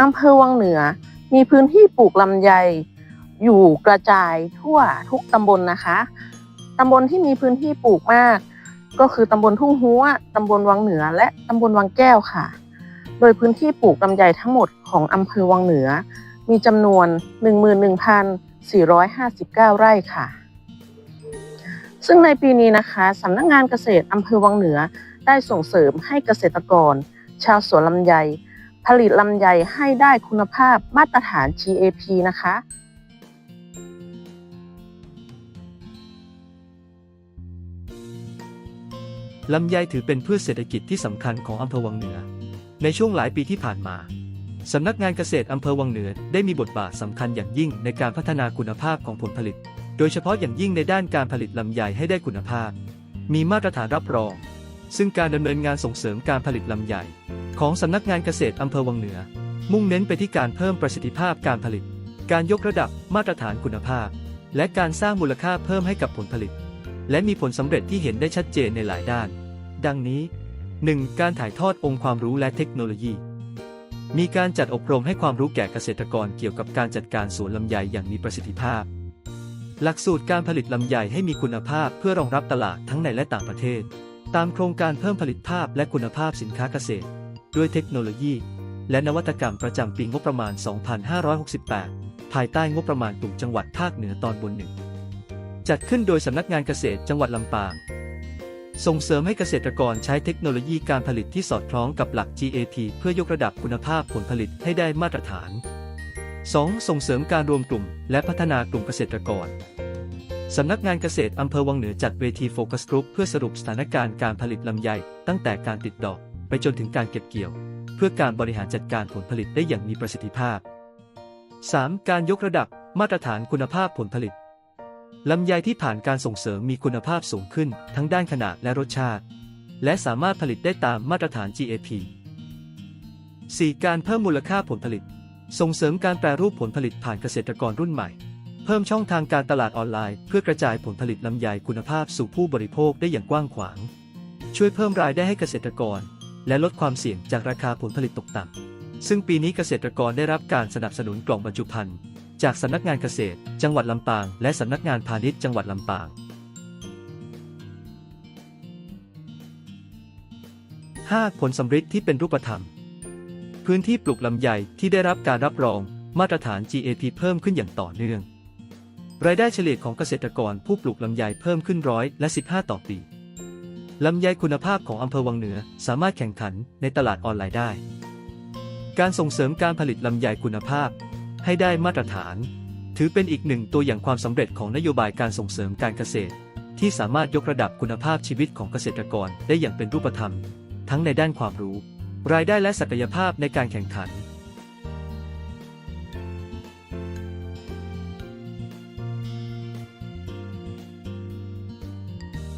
อำเภอวังเหนือ มีพื้นที่ปลูกลำไย อยู่กระจายทั่วทุกตำบลนะคะตำบลที่มีพื้นที่ปลูกมาก ก็คือตำบลทุ่งหัวตำบลวังเหนือ และตำบลวังแก้วค่ะ โดยพื้นที่ปลูกลำไยทั้งหมดของอำเภอวังเหนือ มีจำนวน 11,459 ไร่ค่ะ ซึ่งในปีนี้นะคะสำนักงานเกษตรอำเภอวังเหนือได้ส่งเสริมให้เกษตรกร ชาวสวนลำไย ผลิตลำไยให้ได้คุณภาพมาตรฐาน GAP นะคะ ลำไยถือเป็นพืชเศรษฐกิจที่สำคัญของอำเภอวังเหนือ ในช่วงหลายปีที่ผ่านมาสำนักงานเกษตรอำเภอวังเหนือได้มีบทบาทสำคัญอย่างยิ่งในการพัฒนาคุณภาพของผลผลิต โดยเฉพาะอย่างยิ่งในด้านการผลิตลำไยให้ได้คุณภาพ มีมาตรฐานรับรอง ซึ่งการดำเนินงานส่งเสริมการผลิตลำไยของสำนักงานเกษตรอำเภอวังเหนือ มุ่งเน้นไปที่การเพิ่มประสิทธิภาพการผลิต การยกระดับมาตรฐานคุณภาพ และการสร้างมูลค่าเพิ่มให้กับผลผลิต และมีผลสำเร็จที่เห็นได้ชัดเจนในหลายด้าน ดังนี้ 1. การถ่ายทอดองค์ความรู้และเทคโนโลยี มีการจัดอบรมให้ความรู้แก่เกษตรกรเกี่ยวกับการจัดการสวนลำไยอย่างมีประสิทธิภาพ หลักสูตรการผลิตลำไยให้มีคุณภาพเพื่อรองรับตลาดทั้งในและต่างประเทศ ตามโครงการเพิ่มผลิตภาพและคุณภาพสินค้าเกษตร ด้วยเทคโนโลยี และนวัตกรรมประจำปีงบประมาณ 2568 ภายใต้งบประมาณกลุ่มจังหวัดภาคเหนือตอนบนหนึ่งจัดขึ้นโดยสำนักงานเกษตรจังหวัดลำปาง ส่งเสริมให้เกษตรกรใช้เทคโนโลยีการผลิตที่สอดคล้องกับหลัก GAP เพื่อยกระดับคุณภาพผลผลิตให้ได้มาตรฐาน 2. ส่งเสริมการรวมกลุ่ม และพัฒนากลุ่มเกษตรกร สำนักงานเกษตรอำเภอวังเหนือจัดเวทีโฟกัสกรุ๊ปเพื่อสรุปสถานการณ์การผลิตลำไย ตั้งแต่การติดดอกไปจนถึงการเก็บเกี่ยว เพื่อการบริหารจัดการผลผลิตได้อย่างมีประสิทธิภาพ 3. การยกระดับมาตรฐานคุณภาพผลผลิตลำไยที่ผ่านการส่งเสริมมีคุณภาพสูงขึ้น ทั้งด้านขนาดและรสชาติ และสามารถผลิตได้ตามมาตรฐาน GAP 4. การเพิ่มมูลค่าผลผลิต ส่งเสริมการแปรรูปผลผลิตผ่านเกษตรกรรุ่นใหม่ เพิ่มช่องทางการตลาดออนไลน์ เพื่อกระจายผลผลิตลำไยคุณภาพสู่ผู้บริโภคได้อย่างกว้างขวาง ช่วยเพิ่มรายได้ให้เกษตรกร และลดความเสี่ยงจากราคาผลผลิตตกต่ำซึ่งปีนี้เกษตรกรได้รับการสนับสนุนกล่องบรรจุภัณฑ์จากสำนักงานเกษตร จังหวัดลำปาง และสำนักงานพาณิชย์จังหวัดลำปาง 5. ผลสำฤทธิ์ที่เป็นรูปธรรม พื้นที่ปลูกลำไยที่ได้รับการรับรองมาตรฐาน GAP เพิ่มขึ้นอย่างต่อเนื่อง รายได้เฉลี่ยของเกษตรกรผู้ปลูกลำไยเพิ่มขึ้นร้อยและ15 ต่อปีลำไยคุณภาพของอำเภอวังเหนือสามารถแข่งขันในตลาดออนไลน์ได้ การส่งเสริมการผลิตลำไยคุณภาพ ให้ได้มาตรฐาน ถือเป็นอีกหนึ่งตัวอย่างความสำเร็จของนโยบายการส่งเสริมการเกษตร ที่สามารถยกระดับคุณภาพชีวิตของเกษตรกรได้อย่างเป็นรูปธรรม ทั้งในด้านความรู้ รายได้และศักยภาพในการแข่งขัน